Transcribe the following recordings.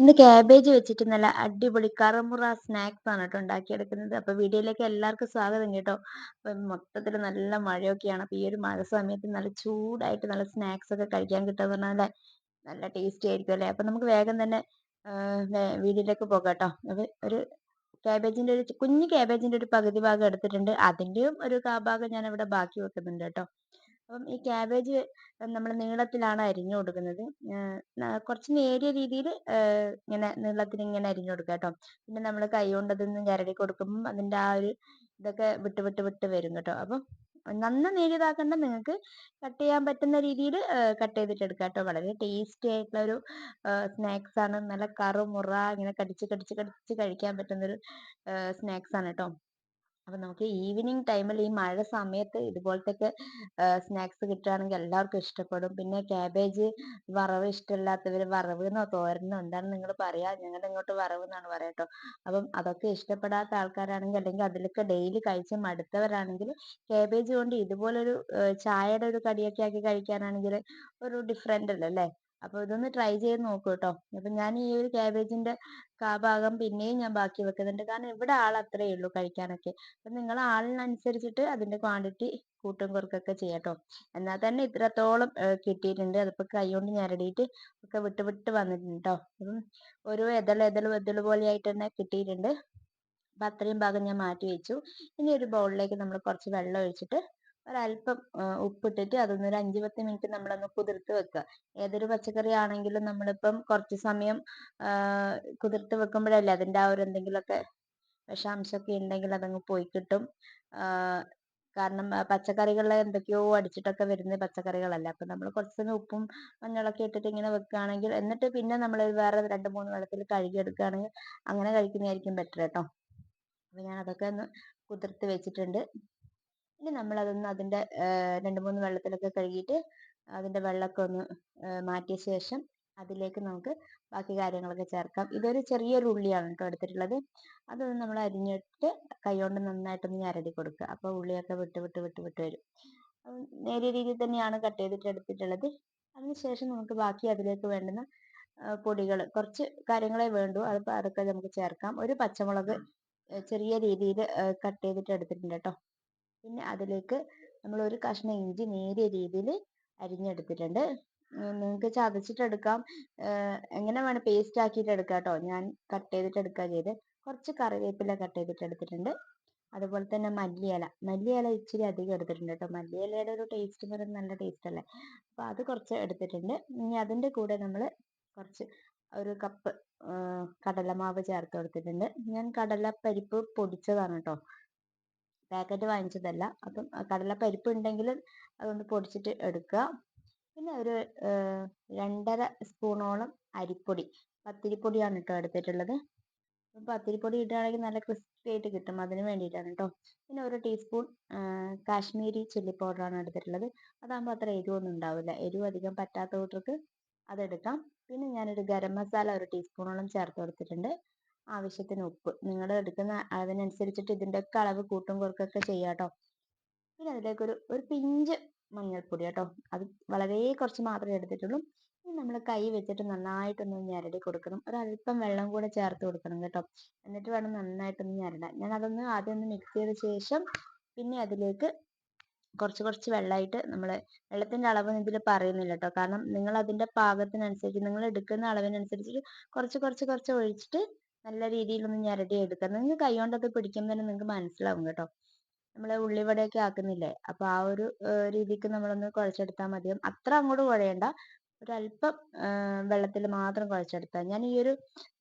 ഇന്ന് ക്യാബേജ് വെച്ചിട്ട് നല്ല അടിപൊളി കറമുറ സ്നാക്സ് ആണ് കേട്ടോ ഉണ്ടാക്കിയെടുക്കുന്നത്. അപ്പോൾ വീഡിയോയിലേക്ക് എല്ലാവർക്കും സ്വാഗതം കേട്ടോ. അപ്പം മൊത്തത്തിൽ നല്ല മഴയൊക്കെയാണ്. അപ്പോൾ ഈ ഒരു മഴ സമയത്ത് നല്ല ചൂടായിട്ട് നല്ല സ്നാക്സ് ഒക്കെ കഴിക്കാൻ കിട്ടുക പറഞ്ഞാൽ നല്ല ടേസ്റ്റി ആയിരിക്കും അല്ലേ? അപ്പം നമുക്ക് വേഗം തന്നെ വീഡിയോയിലേക്ക് പോകാം കേട്ടോ ഒരു ക്യാബേജിന്റെ ഒരു കുഞ്ഞു ക്യാബേജിന്റെ ഒരു പകുതി ഭാഗം എടുത്തിട്ടുണ്ട്. അതിന്റെയും ഒരു കാഭാഗം ഞാൻ ഇവിടെ ബാക്കി വെക്കുന്നുണ്ട് കേട്ടോ അപ്പം ഈ ക്യാബേജ് നമ്മൾ നീളത്തിലാണ് അരിഞ്ഞു കൊടുക്കുന്നത്. കുറച്ച് നേരിയ രീതിയിൽ ഇങ്ങനെ നീളത്തിൽ ഇങ്ങനെ അരിഞ്ഞു കൊടുക്കുക കേട്ടോ. പിന്നെ നമ്മൾ കൈ കൊണ്ട് അതൊന്ന് ഞരടി കൊടുക്കുമ്പം അതിന്റെ ആ ഒരു ഇതൊക്കെ വിട്ട് വിട്ട് വിട്ട് വരും കേട്ടോ. അപ്പം നന്ന നേരിയതാക്കണ്ട നിങ്ങൾക്ക് കട്ട് ചെയ്യാൻ പറ്റുന്ന രീതിയിൽ കട്ട് ചെയ്തിട്ട് എടുക്കാം കേട്ടോ. വളരെ ടേസ്റ്റി ആയിട്ടുള്ള ഒരു സ്നാക്സ് ആണ്. നല്ല കറുമുറ ഇങ്ങനെ കടിച്ച് കടിച്ച് കടിച്ച് കഴിക്കാൻ പറ്റുന്നൊരു സ്നാക്സ് ആണ് കേട്ടോ. അപ്പൊ നമുക്ക് ഈവനിങ് ടൈമിൽ ഈ മഴ സമയത്ത് ഇതുപോലത്തെ സ്നാക്സ് കിട്ടുകയാണെങ്കിൽ എല്ലാവർക്കും ഇഷ്ടപ്പെടും. പിന്നെ ക്യാബേജ് വറവ് ഇഷ്ടമില്ലാത്തവർ വറവ് എന്നോ തോരനോ എന്താണ് നിങ്ങൾ പറയാ. ഞങ്ങളുടെ ഇങ്ങോട്ട് വറവ് എന്നാണ് പറയാ കേട്ടോ. അപ്പം അതൊക്കെ ഇഷ്ടപ്പെടാത്ത ആൾക്കാരാണെങ്കിൽ അല്ലെങ്കിൽ അതിലൊക്കെ ഡെയിലി കഴിച്ച് മടുത്തവരാണെങ്കിൽ ക്യാബേജ് കൊണ്ട് ഇതുപോലൊരു ചായയുടെ ഒരു കടിയൊക്കെ ആക്കി കഴിക്കാനാണെങ്കിൽ ഒരു ഡിഫറെന്റ് അല്ലേ? അപ്പോൾ ഇതൊന്ന് ട്രൈ ചെയ്ത് നോക്കൂ കേട്ടോ അപ്പൊ ഞാൻ ഈ ഒരു ക്യാബേജിന്റെ ഭാഗം പിന്നെയും ഞാൻ ബാക്കി വെക്കുന്നുണ്ട്. കാരണം ഇവിടെ ആൾ അത്രയേ ഉള്ളൂ കഴിക്കാനൊക്കെ. അപ്പൊ നിങ്ങൾ ആളിനനുസരിച്ചിട്ട് അതിന്റെ ക്വാണ്ടിറ്റി കൂട്ടും കുറക്കൊക്കെ ചെയ്യാട്ടോ. എന്നാൽ തന്നെ ഇത്രത്തോളം കിട്ടിയിട്ടുണ്ട്. അതിപ്പോ കൈ കൊണ്ട് ഞരടിയിട്ട് ഒക്കെ വിട്ട് വിട്ട് വന്നിട്ടുണ്ട്. കേട്ടോ അപ്പം ഒരു എതൾ എതൾ എതൾ പോലെയായിട്ട് തന്നെ കിട്ടിയിട്ടുണ്ട്. അപ്പൊ അത്രയും ഭാഗം ഞാൻ മാറ്റി വെച്ചു. ഇനി ഒരു ബൗളിലേക്ക് നമ്മൾ കുറച്ച് വെള്ളം ഒഴിച്ചിട്ട് ഒരല്പം ഉപ്പിട്ടിട്ട് അതൊന്ന് ഒരു അഞ്ച് പത്ത് മിനിറ്റ് നമ്മളൊന്ന് കുതിർത്ത് വെക്കുക ഏതൊരു പച്ചക്കറി ആണെങ്കിലും നമ്മളിപ്പം കുറച്ച് സമയം കുതിർത്ത് വെക്കുമ്പോഴല്ലേ അതിന്റെ ആ ഒരു എന്തെങ്കിലുമൊക്കെ വിഷാംശമൊക്കെ ഉണ്ടെങ്കിൽ അതങ്ങ് പോയി കിട്ടും. കാരണം പച്ചക്കറികളിൽ എന്തൊക്കെയോ അടിച്ചിട്ടൊക്കെ വരുന്ന പച്ചക്കറികളല്ല. അപ്പം നമ്മൾ കുറച്ച് സമയം ഉപ്പും മഞ്ഞളൊക്കെ ഇട്ടിട്ട് ഇങ്ങനെ വെക്കുകയാണെങ്കിൽ എന്നിട്ട് പിന്നെ നമ്മൾ വേറെ രണ്ട് മൂന്ന് വെള്ളത്തിൽ കഴുകിയെടുക്കുകയാണെങ്കിൽ അങ്ങനെ കഴിക്കുന്നതായിരിക്കും ബെറ്റർ കേട്ടോ അപ്പം ഞാൻ അതൊക്കെ ഒന്ന് കുതിർത്ത് വെച്ചിട്ടുണ്ട്. ഇനി നമ്മൾ അതൊന്ന് അതിന്റെ രണ്ട് മൂന്ന് വെള്ളത്തിലൊക്കെ കഴുകിയിട്ട് അതിന്റെ വെള്ളമൊക്കെ ഒന്ന് മാറ്റിയ ശേഷം അതിലേക്ക് നമുക്ക് ബാക്കി കാര്യങ്ങളൊക്കെ ചേർക്കാം. ഇതൊരു ചെറിയൊരു ഉള്ളിയാണ് കേട്ടോ എടുത്തിട്ടുള്ളത്. അതൊന്ന് നമ്മൾ അരിഞ്ഞിട്ട് കൈകൊണ്ട് നന്നായിട്ടൊന്ന് ഞരടി കൊടുക്കുക. അപ്പോൾ ഉള്ളിയൊക്കെ വിട്ട് വിട്ട് വിട്ട് വിട്ട് വരും. നേരിയ രീതിയിൽ തന്നെയാണ് കട്ട് ചെയ്തിട്ട് എടുത്തിട്ടുള്ളത്. അതിനുശേഷം നമുക്ക് ബാക്കി അതിലേക്ക് വേണ്ടുന്ന പൊടികൾ കുറച്ച് കാര്യങ്ങളെ വേണ്ടൂ. അതിപ്പോൾ അതൊക്കെ നമുക്ക് ചേർക്കാം. ഒരു പച്ചമുളക് ചെറിയ രീതിയിൽ കട്ട് ചെയ്തിട്ട് എടുത്തിട്ടുണ്ട് കേട്ടോ. പിന്നെ അതിലേക്ക് നമ്മൾ ഒരു കഷ്ണം ഇഞ്ചി നേരിയ രീതിയിൽ അരിഞ്ഞെടുത്തിട്ടുണ്ട്. നിങ്ങൾക്ക് ചതച്ചിട്ട് എടുക്കാം. എങ്ങനെ വേണം പേസ്റ്റ് ആക്കിയിട്ട് എടുക്കാം കേട്ടോ. ഞാൻ കട്ട് ചെയ്തിട്ട് എടുക്കുക ചെയ്ത്. കുറച്ച് കറിവേപ്പില കട്ട് ചെയ്തിട്ട് എടുത്തിട്ടുണ്ട്. അതുപോലെ തന്നെ മല്ലിയില. മല്ലിയില ഇച്ചിരി അധികം എടുത്തിട്ടുണ്ട് കേട്ടോ. മല്ലിയിലയുടെ ഒരു ടേസ്റ്റ് പറയുന്നത് നല്ല ടേസ്റ്റ് അല്ലേ? അപ്പോൾ അത് കുറച്ച് എടുത്തിട്ടുണ്ട്. ഇനി അതിന്റെ കൂടെ നമ്മൾ കുറച്ച് ഒരു കപ്പ് കടലമാവ് ചേർത്ത് കൊടുത്തിട്ടുണ്ട്. ഞാൻ കടലപ്പരിപ്പ് പൊടിച്ചതാണ് കേട്ടോ. പാക്കറ്റ് വാങ്ങിച്ചതല്ല. അപ്പം കടലപ്പരിപ്പ് ഉണ്ടെങ്കിൽ അതൊന്ന് പൊടിച്ചിട്ട് എടുക്കുക പിന്നെ ഒരു രണ്ടര സ്പൂണോളം അരിപ്പൊടി. പത്തിരിപ്പൊടിയാണ് കേട്ടോ എടുത്തിട്ടുള്ളത്. പത്തിരിപ്പൊടി ഇടുകയാണെങ്കിൽ നല്ല ക്രിസ്പി ആയിട്ട് കിട്ടും. അതിന് വേണ്ടിയിട്ടാണ് കേട്ടോ. പിന്നെ ഒരു ടീസ്പൂൺ കാശ്മീരി ചില്ലി പൗഡറാണ് എടുത്തിട്ടുള്ളത്. അതാകുമ്പോൾ അത്ര എരിവൊന്നും ഉണ്ടാവില്ല. എരിവ് അധികം പറ്റാത്ത കൂട്ടർക്ക് അതെടുക്കാം. പിന്നെ ഞാനൊരു ഗരം മസാല ഒരു ടീസ്പൂണോളം ചേർത്ത് കൊടുത്തിട്ടുണ്ട്. ആവശ്യത്തിന് ഉപ്പ്. നിങ്ങൾ എടുക്കുന്ന അളവിനനുസരിച്ചിട്ട് ഇതിന്റെയൊക്കെ അളവ് കൂട്ടും കുറക്കൊക്കെ ചെയ്യാം കേട്ടോ പിന്നെ അതിലേക്ക് ഒരു ഒരു പിഞ്ച് മഞ്ഞൾപ്പൊടി കേട്ടോ അത് വളരെ കുറച്ച് മാത്രമേ എടുത്തിട്ടുള്ളൂ. ഇനി നമ്മൾ കൈ വെച്ചിട്ട് നന്നായിട്ടൊന്ന് ഞരടി കൊടുക്കണം. അല്പം വെള്ളം കൂടെ ചേർത്ത് കൊടുക്കണം കേട്ടോ. എന്നിട്ട് വേണം നന്നായിട്ടൊന്ന് ഞരടാൻ. ഞാൻ അതൊന്ന് ആദ്യം ഒന്ന് മിക്സ് ചെയ്ത ശേഷം പിന്നെ അതിലേക്ക് കുറച്ച് കുറച്ച് വെള്ളമായിട്ട് നമ്മൾ വെള്ളത്തിന്റെ അളവ് ഇതിൽ പറയുന്നില്ല കേട്ടോ കാരണം നിങ്ങൾ അതിന്റെ പാകത്തിനനുസരിച്ച് നിങ്ങൾ എടുക്കുന്ന അളവിനനുസരിച്ചിട്ട് കുറച്ച് കുറച്ച് കുറച്ച് ഒഴിച്ചിട്ട് നല്ല രീതിയിൽ ഒന്ന് ഞരടി എടുക്കുക നിങ്ങൾക്ക് കൈ കൊണ്ടൊക്കെ പിടിക്കുമ്പോൾ തന്നെ നിങ്ങൾക്ക് മനസ്സിലാവും കേട്ടോ. നമ്മൾ ഉള്ളിവടയൊക്കെ ആക്കുന്നില്ലേ? അപ്പോൾ ആ ഒരു രീതിക്ക് നമ്മളൊന്ന് കുഴച്ചെടുത്താൽ മതി അത്ര അങ്ങോട്ട് കുഴയണ്ട. ഒരല്പം വെള്ളത്തിൽ മാത്രം കുഴച്ചെടുത്താൽ ഞാൻ ഈ ഒരു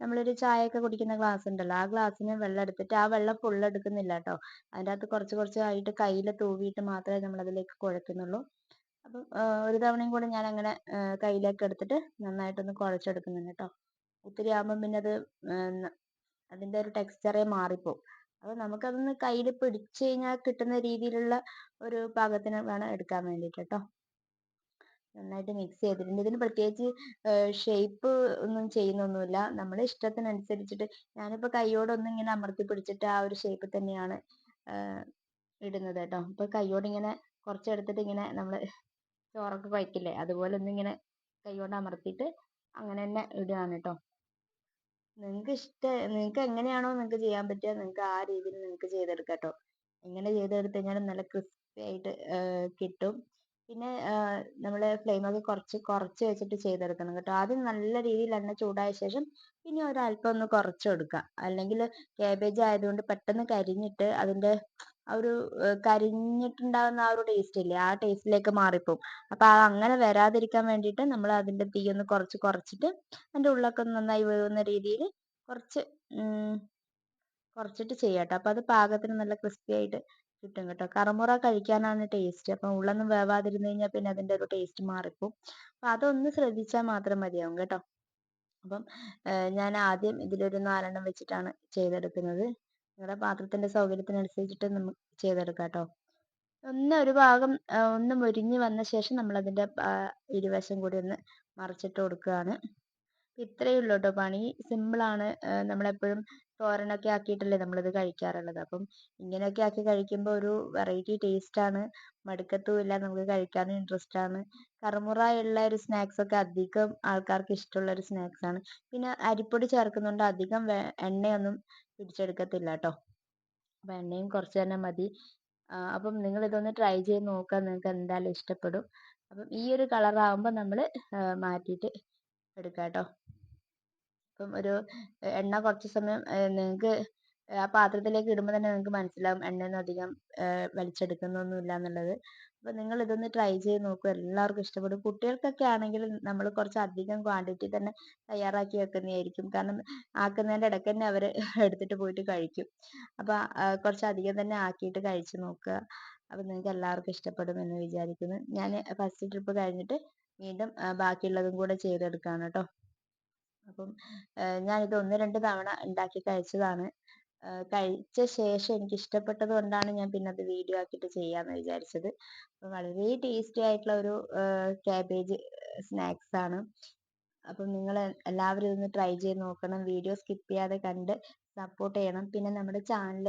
നമ്മളൊരു ചായയൊക്കെ കുടിക്കുന്ന ഗ്ലാസ് ഉണ്ടല്ലോ ആ ഗ്ലാസ്സിന് വെള്ളം എടുത്തിട്ട് ആ വെള്ളം ഫുൾ എടുക്കുന്നില്ല കേട്ടോ. അതിന്റെ അകത്ത് കുറച്ച് കുറച്ച് ആയിട്ട് കയ്യിൽ തൂവിയിട്ട് മാത്രമേ നമ്മൾ അതിലേക്ക് കുഴക്കുന്നുള്ളൂ. അപ്പം ഒരു തവണയും കൂടെ ഞാൻ അങ്ങനെ കയ്യിലേക്ക് എടുത്തിട്ട് നന്നായിട്ടൊന്ന് കുഴച്ചെടുക്കുന്നുണ്ട് കേട്ടോ. ഒത്തിരി ആകുമ്പം പിന്നെ അത് അതിന്റെ ഒരു ടെക്സ്ചറേ മാറിപ്പോകും അപ്പോൾ നമുക്കതൊന്ന് കയ്യിൽ പിടിച്ചു കഴിഞ്ഞാൽ കിട്ടുന്ന രീതിയിലുള്ള ഒരു പാകത്തിന് വേണം എടുക്കാൻ വേണ്ടിയിട്ട് കേട്ടോ നന്നായിട്ട് മിക്സ് ചെയ്തിട്ടുണ്ട് ഇതിന് പ്രത്യേകിച്ച് ഷേപ്പ് ഒന്നും ചെയ്യുന്നൊന്നുമില്ല. നമ്മുടെ ഇഷ്ടത്തിനനുസരിച്ചിട്ട് ഞാനിപ്പോൾ കൈയോടൊന്നും ഇങ്ങനെ അമർത്തി പിടിച്ചിട്ട് ആ ഒരു ഷേപ്പ് തന്നെയാണ് ഇടുന്നത് കേട്ടോ. ഇപ്പോൾ കൈയോട് ഇങ്ങനെ കുറച്ചെടുത്തിട്ട് ഇങ്ങനെ നമ്മൾ ചോറൊക്കെ കുഴക്കില്ലേ? അതുപോലെ ഒന്നിങ്ങനെ കൈകൊണ്ട് അമർത്തിയിട്ട് അങ്ങനെ തന്നെ ഇടുകയാണ് കേട്ടോ. നിങ്ങൾക്ക് ഇഷ്ട നിങ്ങൾക്ക് എങ്ങനെയാണോ നിങ്ങൾക്ക് ചെയ്യാൻ പറ്റുക നിങ്ങൾക്ക് ആ രീതിയിൽ നിങ്ങൾക്ക് ചെയ്തെടുക്കാം കേട്ടോ എങ്ങനെ ചെയ്തെടുത്തു കഴിഞ്ഞാലും നല്ല ക്രിസ്പി ആയിട്ട് കിട്ടും. പിന്നെ നമ്മൾ ഫ്ലെയിമൊക്കെ കുറച്ച് കുറച്ച് വെച്ചിട്ട് ചെയ്തെടുക്കണം കേട്ടോ. ആദ്യം നല്ല രീതിയിൽ എണ്ണ ചൂടായ ശേഷം പിന്നെ ഒരല്പം ഒന്ന് കുറച്ച് കൊടുക്കുക. അല്ലെങ്കിൽ കാബേജ് ആയതുകൊണ്ട് പെട്ടെന്ന് കരിഞ്ഞിട്ട് അതിന്റെ ആ ഒരു കരിഞ്ഞിട്ടുണ്ടാകുന്ന ആ ഒരു ടേസ്റ്റ് ഇല്ലേ ആ ടേസ്റ്റിലേക്ക് മാറിപ്പോവും. അപ്പോൾ ആ അങ്ങനെ വരാതിരിക്കാൻ വേണ്ടിയിട്ട് നമ്മൾ അതിന്റെ തീ ഒന്ന് കുറച്ച് കുറച്ചിട്ട് അതിന്റെ ഉള്ളൊക്കെ നന്നായി വേവുന്ന രീതിയിൽ കുറച്ച് കുറച്ചിട്ട് ചെയ്യാം കേട്ടോ അത് പാകത്തിന് നല്ല ക്രിസ്പി ആയിട്ട് കിട്ടും കേട്ടോ കറമുറ കഴിക്കാനാണ് ടേസ്റ്റ് അപ്പം ഉള്ളൊന്നും വേവാതിരുന്ന് കഴിഞ്ഞാൽ പിന്നെ അതിന്റെ ഒരു ടേസ്റ്റ് മാറിപ്പോവും. അപ്പം അതൊന്ന് ശ്രദ്ധിച്ചാൽ മാത്രം മതിയാവും കേട്ടോ. അപ്പം ഞാൻ ആദ്യം ഇതിലൊരു നാലെണ്ണം വെച്ചിട്ടാണ് ചെയ്തെടുക്കുന്നത്. നിങ്ങളുടെ പാത്രത്തിന്റെ സൗകര്യത്തിനനുസരിച്ചിട്ട് നമുക്ക് ചെയ്തെടുക്കാം കേട്ടോ. ഒന്ന് ഒരു ഭാഗം ഒന്ന് മുരിഞ്ഞ് വന്ന ശേഷം നമ്മൾ അതിന്റെ ഇരുവശം കൂടി ഒന്ന് മറിച്ചിട്ട് കൊടുക്കുകയാണ്. ഇത്രയേ ഉള്ളൂ കേട്ടോ പണി. സിമ്പിളാണ്. നമ്മളെപ്പോഴും തോരനൊക്കെ ആക്കിയിട്ടല്ലേ നമ്മളിത് കഴിക്കാറുള്ളത്. അപ്പം ഇങ്ങനെയൊക്കെ ആക്കി കഴിക്കുമ്പോൾ ഒരു വെറൈറ്റി ടേസ്റ്റ് ആണ്. മടുക്കത്തുമില്ല നമുക്ക് കഴിക്കാനും ഇൻട്രസ്റ്റ് ആണ്. കറുമുറായുള്ള ഒരു സ്നാക്സ് ഒക്കെ അധികം ആൾക്കാർക്ക് ഇഷ്ടമുള്ള ഒരു സ്നാക്സ് ആണ്. പിന്നെ അരിപ്പൊടി ചേർക്കുന്നുണ്ട് അധികം എണ്ണയൊന്നും പിടിച്ചെടുക്കത്തില്ല കേട്ടോ അപ്പം എണ്ണയും കുറച്ച് തന്നെ മതി. അപ്പം നിങ്ങൾ ഇതൊന്ന് ട്രൈ ചെയ്ത് നോക്കുക നിങ്ങൾക്ക് എന്തായാലും ഇഷ്ടപ്പെടും. അപ്പം ഈ ഒരു കളറാകുമ്പോൾ നമ്മൾ മാറ്റിയിട്ട് എടുക്കാം കേട്ടോ അപ്പം ഒരു എണ്ണ കുറച്ച് സമയം നിങ്ങൾക്ക് ആ പാത്രത്തിലേക്ക് ഇടുമ്പോൾ തന്നെ നിങ്ങൾക്ക് മനസ്സിലാവും എണ്ണയൊന്നും അധികം വലിച്ചെടുക്കുന്നൊന്നുമില്ല എന്നുള്ളത്. അപ്പോൾ നിങ്ങൾ ഇതൊന്ന് ട്രൈ ചെയ്ത് നോക്കൂ. എല്ലാവർക്കും ഇഷ്ടപ്പെടും. കുട്ടികൾക്കൊക്കെ ആണെങ്കിൽ നമ്മൾ കുറച്ച് അധികം ക്വാണ്ടിറ്റി തന്നെ തയ്യാറാക്കി വെക്കുന്നതായിരിക്കും. കാരണം ആക്കുന്നതിന്റെ ഇടയ്ക്ക് തന്നെ അവർ എടുത്തിട്ട് പോയിട്ട് കഴിക്കും. അപ്പോൾ കുറച്ച് അധികം തന്നെ ആക്കിയിട്ട് കഴിച്ചു നോക്കുക. അപ്പോൾ നിങ്ങൾക്ക് എല്ലാവർക്കും ഇഷ്ടപ്പെടും എന്ന് വിചാരിക്കുന്നു. ഞാൻ ഫസ്റ്റ് ട്രിപ്പ് കഴിഞ്ഞിട്ട് വീണ്ടും ബാക്കിയുള്ളതും കൂടെ ചെയ്തെടുക്കുകയാണ് കേട്ടോ. അപ്പം ഇത് ഒന്ന് രണ്ട് തവണ ഉണ്ടാക്കി കഴിച്ചതാണ്. കഴിച്ച ശേഷം എനിക്ക് ഇഷ്ടപ്പെട്ടത് കൊണ്ടാണ് ഞാൻ പിന്നെ അത് വീഡിയോ ആക്കിയിട്ട് ചെയ്യാമെന്ന് വിചാരിച്ചത്. വളരെ ടേസ്റ്റി ആയിട്ടുള്ള ഒരു ക്യാബേജ് സ്നാക്സ് ആണ്. അപ്പം നിങ്ങൾ എല്ലാവരും ഇതൊന്ന് ട്രൈ ചെയ്ത് നോക്കണം. വീഡിയോ സ്കിപ്പ് ചെയ്യാതെ കണ്ട് സപ്പോർട്ട് ചെയ്യണം. പിന്നെ നമ്മുടെ ചാനൽ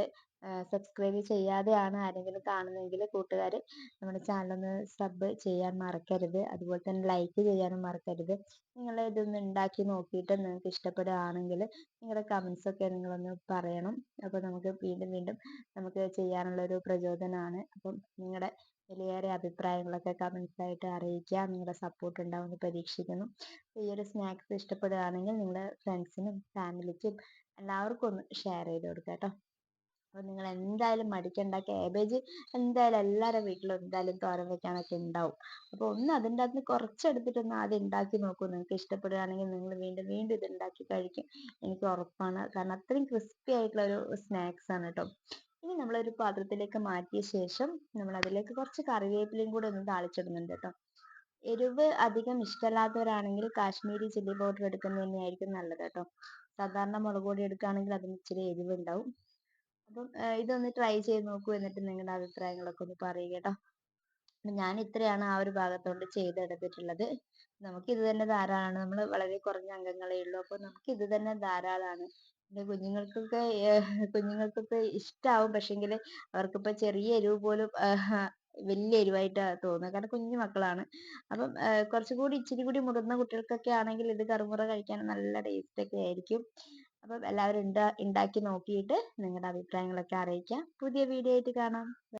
സബ്സ്ക്രൈബ് ചെയ്യാതെയാണ് ആരെങ്കിലും കാണുന്നതെങ്കിൽ കൂട്ടുകാർ നമ്മുടെ ചാനലൊന്ന് സബ് ചെയ്യാൻ മറക്കരുത്. അതുപോലെ തന്നെ ലൈക്ക് ചെയ്യാനും മറക്കരുത്. നിങ്ങൾ ഇതൊന്ന് ഉണ്ടാക്കി നോക്കിയിട്ട് നിങ്ങൾക്ക് ഇഷ്ടപ്പെടുകയാണെങ്കിൽ നിങ്ങളുടെ കമൻസ് ഒക്കെ നിങ്ങളൊന്ന് പറയണം. അപ്പോൾ നമുക്ക് വീണ്ടും വീണ്ടും നമുക്ക് ചെയ്യാനുള്ള ഒരു പ്രചോദനമാണ് അപ്പം നിങ്ങളുടെ വിലയേറിയ അഭിപ്രായങ്ങളൊക്കെ കമൻസ് ആയിട്ട് അറിയിക്കുക. നിങ്ങളുടെ സപ്പോർട്ട് ഉണ്ടാവുമെന്ന് പ്രതീക്ഷിക്കുന്നു. ഈ ഒരു സ്നാക്സ് ഇഷ്ടപ്പെടുകയാണെങ്കിൽ നിങ്ങളുടെ ഫ്രണ്ട്സിനും ഫാമിലിക്കും എല്ലാവർക്കും ഒന്ന് ഷെയർ ചെയ്ത് കൊടുക്കുക കേട്ടോ. അപ്പോൾ നിങ്ങൾ എന്തായാലും മടിക്കണ്ട. കാബേജ് എന്തായാലും എല്ലാവരുടെ വീട്ടിലും എന്തായാലും തോരൻ വെക്കാനൊക്കെ ഉണ്ടാവും. അപ്പോൾ ഒന്ന് അതിന്റെ അകത്ത് കുറച്ചെടുത്തിട്ട് ഒന്ന് ആദ്യം ഉണ്ടാക്കി നോക്കൂ. നിങ്ങൾക്ക് ഇഷ്ടപ്പെടുകയാണെങ്കിൽ നിങ്ങൾ വീണ്ടും വീണ്ടും ഇത് ഉണ്ടാക്കി കഴിക്കും. എനിക്ക് ഉറപ്പാണ്. കാരണം അത്രയും ക്രിസ്പി ആയിട്ടുള്ള ഒരു സ്നാക്സ് ആണ് കേട്ടോ. ഇനി നമ്മൾ ഒരു പാത്രത്തിലേക്ക് മാറ്റിയ ശേഷം നമ്മൾ അതിലേക്ക് കുറച്ച് കറിവേപ്പിലയും കൂടെ ഒന്ന് താളിച്ചിടുന്നുണ്ട് കേട്ടോ എരിവ് അധികം ഇഷ്ടമല്ലാത്തവരാണെങ്കിൽ കാശ്മീരി ചില്ലി പൗഡർ എടുക്കുന്നത് തന്നെയായിരിക്കും നല്ലത് കേട്ടോ സാധാരണ മുളക് പൊടി എടുക്കുകയാണെങ്കിൽ അതിന് ഇച്ചിരി എരിവ് ഉണ്ടാവും അപ്പം ഇതൊന്ന് ട്രൈ ചെയ്ത് നോക്കൂ എന്നിട്ട് നിങ്ങളുടെ അഭിപ്രായങ്ങളൊക്കെ ഒന്ന് പറയുക കേട്ടോ ഞാൻ ഇത്രയാണ് ആ ഒരു ഭാഗത്തോണ്ട് ചെയ്തെടുത്തിട്ടുള്ളത്. നമുക്ക് ഇത് തന്നെ ധാരാളമാണ് നമ്മൾ വളരെ കുറഞ്ഞ അംഗങ്ങളേ ഉള്ളൂ. അപ്പോൾ നമുക്ക് ഇത് തന്നെ ധാരാളമാണ്. എന്റെ കുഞ്ഞുങ്ങൾക്കൊക്കെ കുഞ്ഞുങ്ങൾക്കൊക്കെ ഇഷ്ടാവും. പക്ഷെങ്കിൽ അവർക്കിപ്പോൾ ചെറിയ എരിവ് പോലും വലിയ എരിവായിട്ട് തോന്നുന്നത് കാരണം കുഞ്ഞു മക്കളാണ്. അപ്പം കുറച്ചും കൂടി ഇച്ചിരി കൂടി മുതിർന്ന കുട്ടികൾക്കൊക്കെ ആണെങ്കിൽ ഇത് കറുമുറ കഴിക്കാൻ നല്ല ടേസ്റ്റ് ഒക്കെ ആയിരിക്കും. അപ്പം എല്ലാവരും ഉണ്ടാക്കി നോക്കിയിട്ട് നിങ്ങളുടെ അഭിപ്രായങ്ങളൊക്കെ അറിയിക്കാം. പുതിയ വീഡിയോ ആയിട്ട് കാണാം.